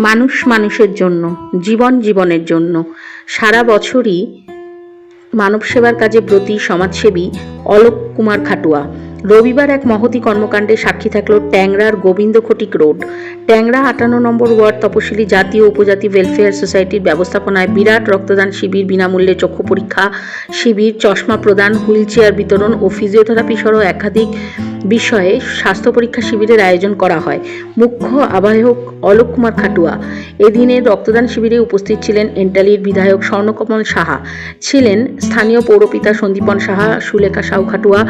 মানুষ মানুষের জন্য, জীবন জীবনের জন্য। সারা বছরই মানব সেবার কাজে ব্রতী, সমাজসেবী অলোক কুমার খাটুয়া। রবিবার এক মহতি কর্মকাণ্ডে সাক্ষী থাকল ট্যাংরার গোবিন্দ খটিক রোড। ট্যাংরা আটান্ন নম্বর ওয়ার্ড তপশিলি জাতীয় উপজাতি ওয়েলফেয়ার সোসাইটির ব্যবস্থাপনায় বিরাট রক্তদান শিবির, বিনামূল্যে চক্ষু পরীক্ষা শিবির, চশমা প্রদান, হুইল চেয়ার বিতরণ ও ফিজিওথেরাপি সহ একাধিক বিষয়ে স্বাস্থ্য পরীক্ষা শিবিরের আয়োজন করা হয়। মুখ্য আবাহক অলোক কুমার খাটুয়া এদিনে রক্তদান শিবিরে উপস্থিত ছিলেন এন্টালির বিধায়ক স্বর্ণকমল সাহা, ছিলেন স্থানীয় পৌরপিতা সন্দীপন সাহা, সুলেখা সাউ খাটুয়া,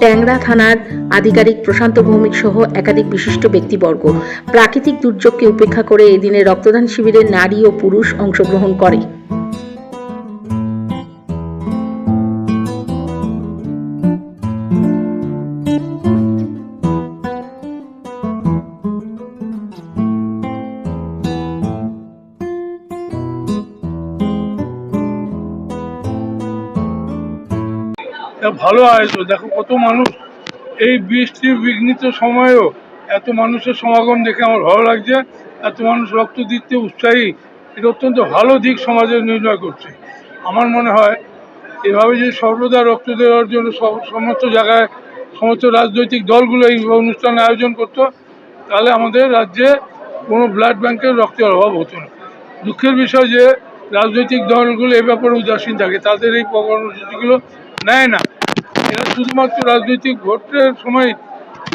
ট্যাংরা থানার আধিকারিক প্রশান্ত ভৌমিক সহ একাধিক বিশিষ্ট ব্যক্তিবর্গ। প্রাকৃতিক দুর্যোগকে উপেক্ষা করে এদিনে রক্তদান শিবিরে নারী ও পুরুষ অংশগ্রহণ করে। এটা ভালো আয়োজন। দেখো কত মানুষ। এই বৃষ্টি বিঘ্নিত সময়েও এত মানুষের সমাগম দেখে আমার ভালো লাগছে। এত মানুষ রক্ত দিতে উৎসাহী। এটা অত্যন্ত ভালো দিক সমাজের নির্ণয় করছে। আমার মনে হয়, এভাবে যদি সর্বদা রক্ত দেওয়ার জন্য সমস্ত জায়গায় সমস্ত রাজনৈতিক দলগুলো এই অনুষ্ঠান আয়োজন করতো, তাহলে আমাদের রাজ্যে কোনো ব্লাড ব্যাংকের রক্তের অভাব হতো না। দুঃখের বিষয় যে, রাজনৈতিক দলগুলো এ ব্যাপারে উদাসীন থাকে, তাদের এই কর্মসূচিগুলো নেয় না। এরা শুধুমাত্র রাজনৈতিক ভোটের সময়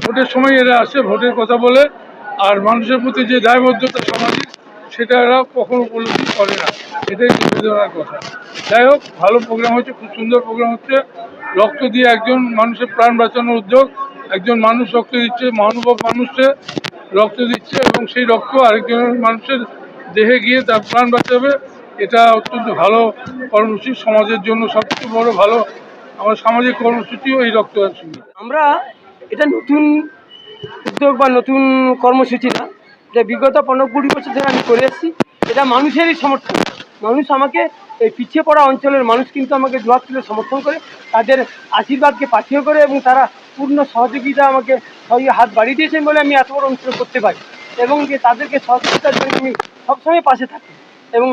ভোটের সময় এরা আসে, ভোটের কথা বলে, আর মানুষের প্রতি যে দায়বদ্ধতা সামাজিক, সেটা এরা কখনো উপলব্ধি করে না। এটাই বেদনার কথা। যাই হোক, ভালো প্রোগ্রাম হচ্ছে, খুব সুন্দর প্রোগ্রাম হচ্ছে। রক্ত দিয়ে একজন মানুষের প্রাণ বাঁচানোর উদ্যোগ, একজন মানুষ রক্ত দিচ্ছে, মহানুভব মানুষে রক্ত দিচ্ছে, এবং সেই রক্ত আরেকজনের মানুষের দেহে গিয়ে তার প্রাণ বাঁচাবে। এটা অত্যন্ত ভালো কর্মসূচি, সমাজের জন্য সবচেয়ে বড় ভালো আমার সামাজিক কর্মসূচিও এই রক্তদান শিবির। আমরা এটা নতুন উদ্যোগ বা নতুন কর্মসূচি না। এটা বিগত পনেরো কুড়ি বছর ধরে আমি করে এসেছি এটা মানুষেরই সমর্থন। মানুষ আমাকে এই পিছিয়ে পড়া অঞ্চলের মানুষ কিন্তু আমাকে দুহাত তুলে সমর্থন করে, তাদের আশীর্বাদকে পাথেয় করে এবং তারা পূর্ণ সহযোগিতা আমাকে হাত বাড়িয়ে দিয়েছেন বলে আমি এত বড় অনুষ্ঠান করতে পারি। এবং যে তাদেরকে সহযোগিতার জন্য আমি সবসময় পাশে থাকি। এবং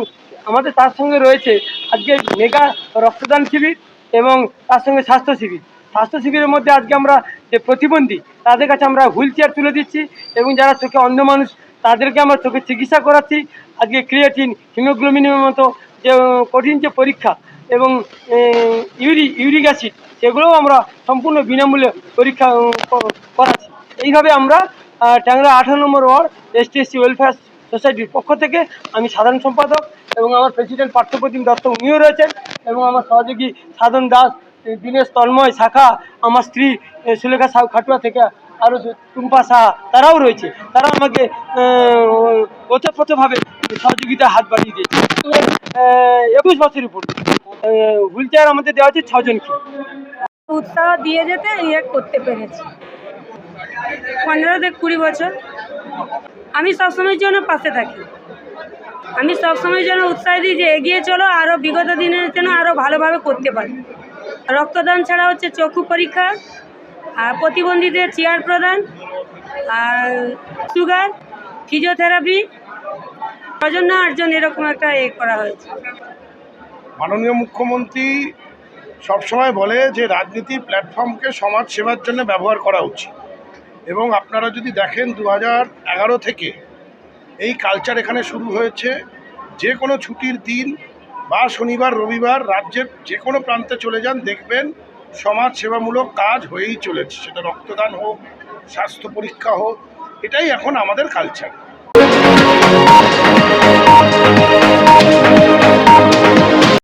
আমাদের তার সঙ্গে রয়েছে আজকে মেগা রক্তদান শিবির। এবং তার সঙ্গে স্বাস্থ্য শিবির। স্বাস্থ্য শিবিরের মধ্যে আজকে আমরা যে প্রতিবন্ধী, তাদের কাছে আমরা হুইল চেয়ার তুলে দিচ্ছি এবং যারা চোখে অন্ধ মানুষ, তাদেরকে আমরা চোখে চিকিৎসা করাচ্ছি। আজকে ক্রিয়েটিন, হিমোগ্লোবিনের মতো যে, কঠিন যে পরীক্ষা এবং ইউরি, ইউরিক অ্যাসিড, সেগুলোও আমরা সম্পূর্ণ বিনামূল্যে পরীক্ষা করাচ্ছি। এইভাবে আমরা ট্যাংরা আঠারো number ward S T S C welfare সোসাইটির পক্ষ থেকে আমি সাধারণ সম্পাদক এবং আমার প্রেসিডেন্ট পার্থপ্রতিম দত্ত উনিও রয়েছেন এবং আমার সহযোগী সাধন দাস দীনেশ তন্ময় শাখা, আমার স্ত্রী সুলেখা সাউ খাটুয়া থেকে আরও টুম্পা সাহা, তারাও রয়েছে। তারা আমাকে ওতপ্রোতভাবে সহযোগিতা হাত বাড়িয়ে দিয়েছে। একুশ বছর উপর। হুইল চেয়ার আমাদের দেওয়া হচ্ছে ছজনকে। উৎসাহ দিয়ে যেতে ইয়ে করতে পেরেছি। পনেরো থেকে কুড়ি বছর। আমি সবসময়ের জন্য পাশে থাকি। আমি সবসময়ের যেন উৎসাহ দিই যে এগিয়ে চলো আরও বিগত দিনের জন্য আরও ভালোভাবে করতে পারি। রক্তদান ছাড়া হচ্ছে চক্ষু পরীক্ষা, আর প্রতিবন্ধীদের চেয়ার প্রদান, আর সুগার, ফিজিওথেরাপি ছজন আটজন এরকম একটা এ করা হয়েছে। মাননীয় মুখ্যমন্ত্রী সবসময় বলে যে রাজনীতি প্ল্যাটফর্মকে সমাজ সেবার জন্য ব্যবহার করা উচিত। এবং আপনারা যদি দেখেন দু থেকে এই কালচার এখানে শুরু হয়েছে। যে কোনো ছুটির দিন বা শনিবার, রবিবার রাজ্যের যে কোনো প্রান্তে চলে যান, দেখবেন সমাজ সেবামূলক কাজ হয়েই চলেছে। সেটা রক্তদান হোক, স্বাস্থ্য পরীক্ষা হোক, এটাই এখন আমাদের কালচার